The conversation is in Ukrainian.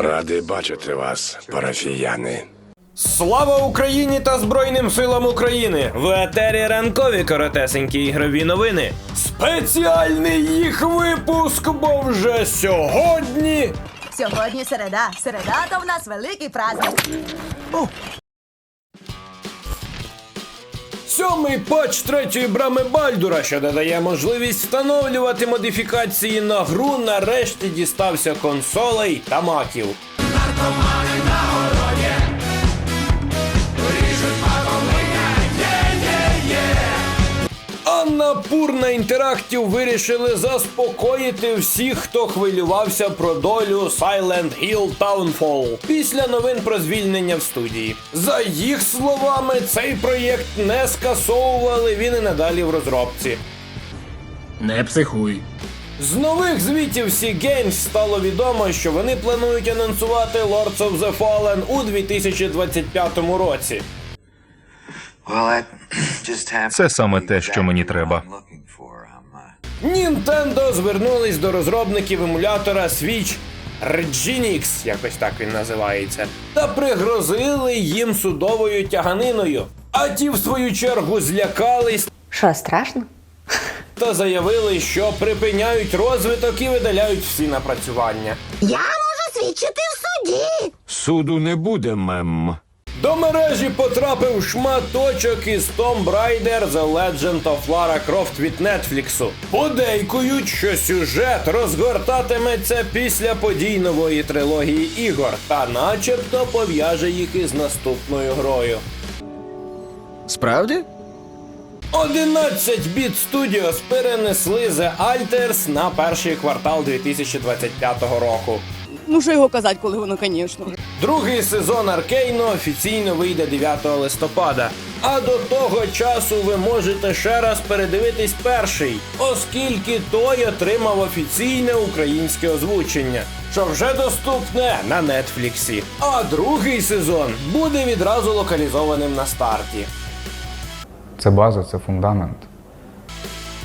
Радий бачити вас, парафіяни. Слава Україні та Збройним силам України! В етері ранкові коротесенькі ігрові новини. Спеціальний їх випуск, бо вже сьогодні. Сьогодні середа. Середа то в нас великий праздник. Сьомий патч третьої брами Бальдура, що додає можливість встановлювати модифікації на гру, нарешті дістався консолей та маків. Аннапурна Інтерактів вирішили заспокоїти всіх, хто хвилювався про долю Silent Hill Townfall після новин про звільнення в студії. За їх словами, цей проєкт не скасовували, він і надалі в розробці. Не психуй. З нових звітів Sea Games стало відомо, що вони планують анонсувати Lords of the Fallen у 2025 році. Це саме те, що мені треба. Nintendo звернулись до розробників емулятора Switch Reginix, якось так він називається, та пригрозили їм судовою тяганиною. А ті, в свою чергу, злякались Що, страшно? та заявили, що припиняють розвиток і видаляють всі напрацювання. Я можу свідчити в суді. Суду не буде, мем. До мережі потрапив шматочок із Tomb Raider The Legend of Lara Croft від Нетфліксу. Подейкують, що сюжет розгортатиметься після подій нової трилогії ігор, та начебто пов'яже їх із наступною грою. Справді? 11 Bit Studios перенесли The Alters на перший квартал 2025 року. Ну, що його казати, коли воно, звісно. Другий сезон Аркейну офіційно вийде 9 листопада. А до того часу ви можете ще раз передивитись перший, оскільки той отримав офіційне українське озвучення, що вже доступне на Нетфліксі. А другий сезон буде відразу локалізованим на старті. Це база, це фундамент.